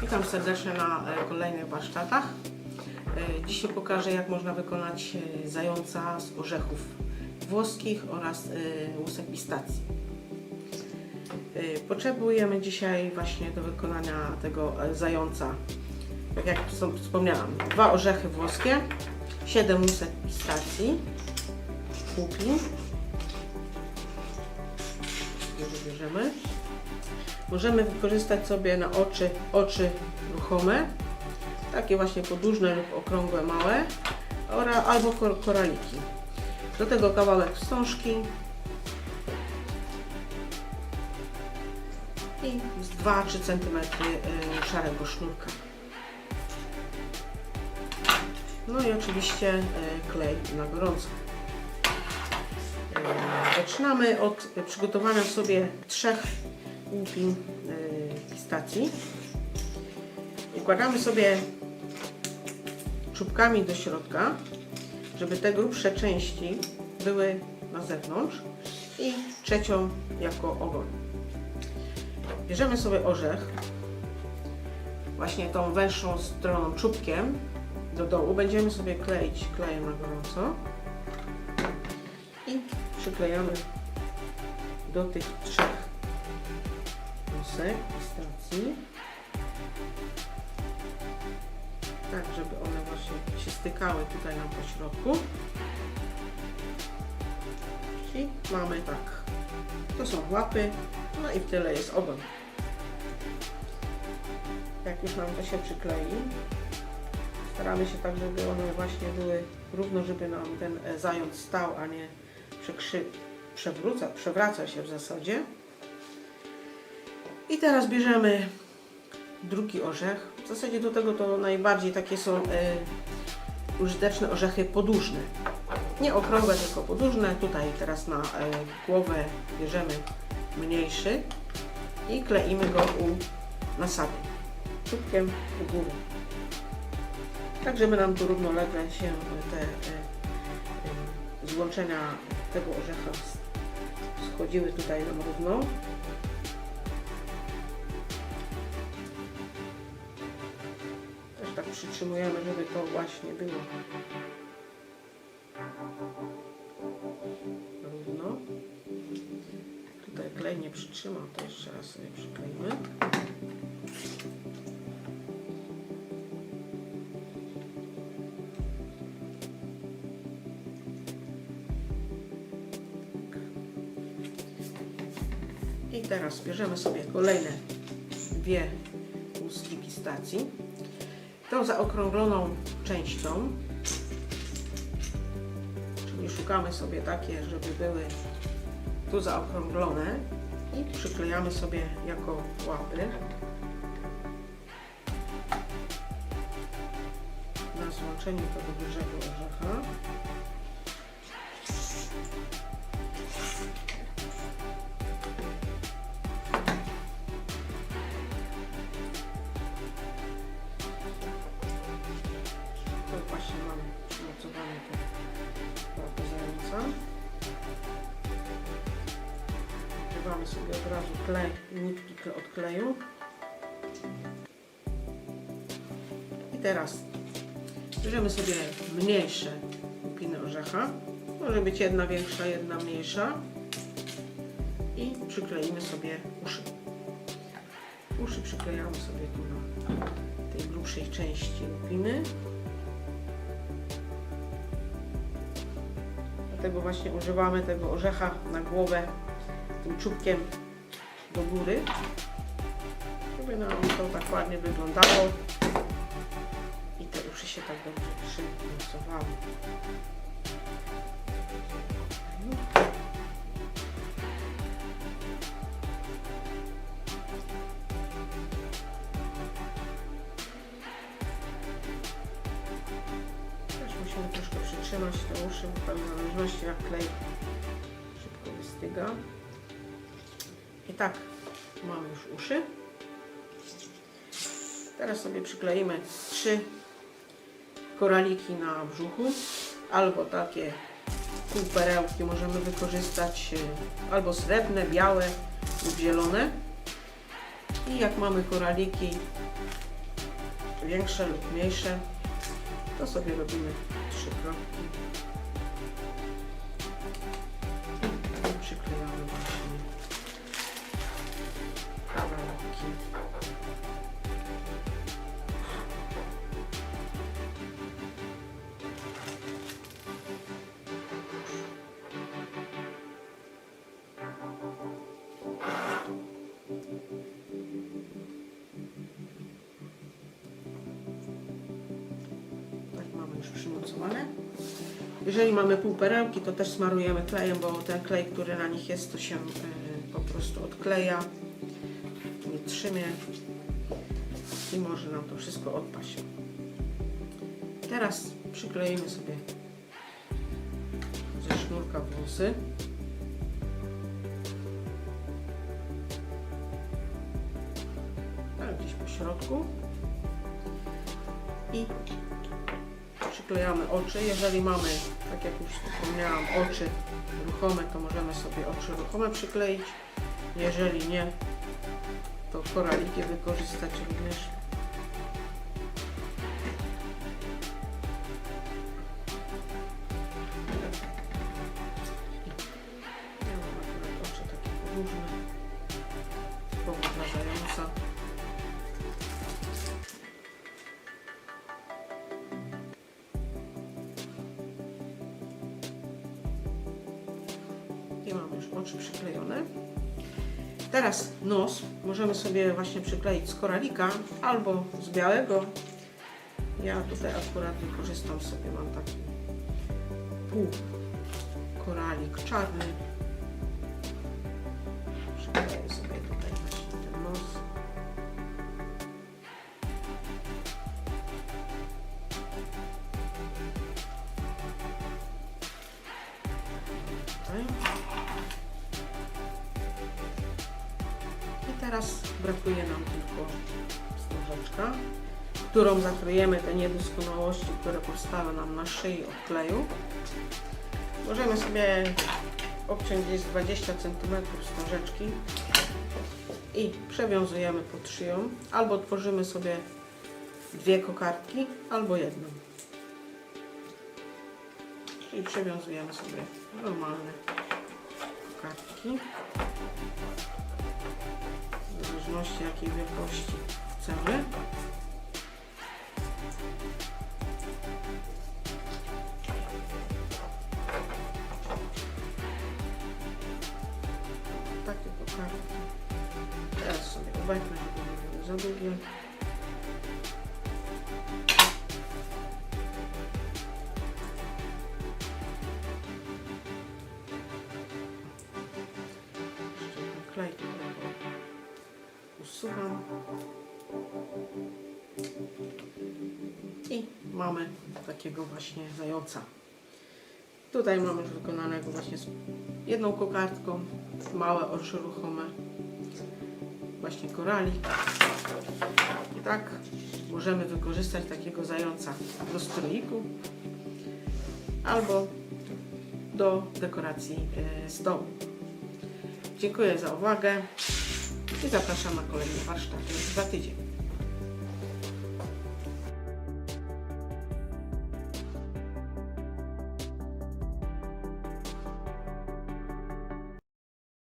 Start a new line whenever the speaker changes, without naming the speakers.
Witam serdecznie na e, kolejnych warsztatach. E, Dzisiaj pokażę jak można wykonać e, zająca z orzechów włoskich oraz łusek pistacji. Potrzebujemy dzisiaj właśnie do wykonania tego zająca, tak jak wspom- wspomniałam, dwa orzechy włoskie, 7 łusek pistacji, Dużo bierzemy. Możemy wykorzystać sobie na oczy oczy ruchome, takie właśnie podłużne lub okrągłe, małe, albo kor koraliki. Do tego kawałek wstążki i z 2-3 cm y, szarego sznurka. No i oczywiście y, klej na gorąco. Y, Zaczynamy od przygotowania sobie trzech y, pistacji. Układamy sobie czubkami do środka, żeby te grubsze części były na zewnątrz i trzecią jako ogon. Bierzemy sobie orzech, właśnie tą węższą stroną czubkiem do dołu. Będziemy sobie kleić klejem na gorąco i przyklejamy do tych trzech łusek pistacji. Tak, żeby one właśnie się stykały tutaj nam po środku. I mamy tak. To są łapy, no i w tyle jest ogon. Jak już nam to się przyklei, staramy się tak, żeby one właśnie były równo, żeby nam ten zając stał, a nie przekrzy, przewraca się w zasadzie. I teraz bierzemy drugi orzech. W zasadzie do tego to najbardziej takie są e, użyteczne orzechy podłużne. Nie okrągłe, tylko podłużne. Tutaj teraz na e, głowę bierzemy mniejszy i kleimy go u nasady. Czubkiem u góry. Tak, żeby nam tu równolegle się te e, e, złączenia tego orzecha schodziły tutaj nam równo. Przytrzymujemy, żeby to właśnie było równo. Tutaj klej nie przytrzymał, to jeszcze raz sobie przykleimy. I teraz bierzemy sobie kolejne dwie łuski pistacji. Tą zaokrągloną częścią, czyli szukamy sobie takie, żeby były tu zaokrąglone i przyklejamy sobie jako łapy na złączeniu tego dużego orzecha. Właśnie mamy przymocowane te zająca. Używamy sobie od razu klej, nitki od kleju. I teraz bierzemy sobie mniejsze łupiny orzecha. Może być jedna większa, jedna mniejsza. I przykleimy sobie uszy. Uszy przyklejamy sobie tu na tej grubszej części łupiny. Dlatego właśnie używamy tego orzecha na głowę tym czubkiem do góry, żeby nam to tak ładnie wyglądało i te uszy się tak dobrze przymocowały. Też musimy troszkę przytrzymać te uszy, bo tam w zależności jak klej szybko wystyga. I tak mamy już uszy. Teraz sobie przykleimy trzy koraliki na brzuchu, albo takie półperełki możemy wykorzystać, y, albo srebrne, białe lub zielone. I jak mamy koraliki większe lub mniejsze, to sobie robimy trzy już przymocowane. Jeżeli mamy półperełki, to też smarujemy klejem, bo ten klej, który na nich jest, to się y, po prostu odkleja, nie trzymie i może nam to wszystko odpaść. Teraz przykleimy sobie ze sznurka włosy. Tak, gdzieś po środku. I przyklejamy oczy. Jeżeli mamy, tak jak już wspomniałam, oczy ruchome, to możemy sobie oczy ruchome przykleić. Jeżeli nie, to koraliki wykorzystać również. Oczy przyklejone. Teraz nos możemy sobie właśnie przykleić z koralika albo z białego. Ja tutaj akurat wykorzystam sobie, mam taki pół koralik czarny. Teraz brakuje nam tylko wstążeczka, którą zakryjemy te niedoskonałości, które powstały nam na szyi od kleju. Możemy sobie obciąć gdzieś 20 cm wstążeczki i przewiązujemy pod szyją, albo tworzymy sobie dwie kokardki, albo jedną. Czyli przewiązujemy sobie normalne kokardki zależności jakiej wielkości chcemy. Takie kokardki. Teraz sobie obejmę, żeby nie były za długie. Usuwam. I mamy takiego właśnie zająca. Tutaj mamy już wykonanego właśnie z jedną kokardką, małe oczy ruchome, właśnie koralik. I tak możemy wykorzystać takiego zająca do stroiku albo do dekoracji e, stołu. Dziękuję za uwagę i zapraszam na kolejne warsztaty za tydzień.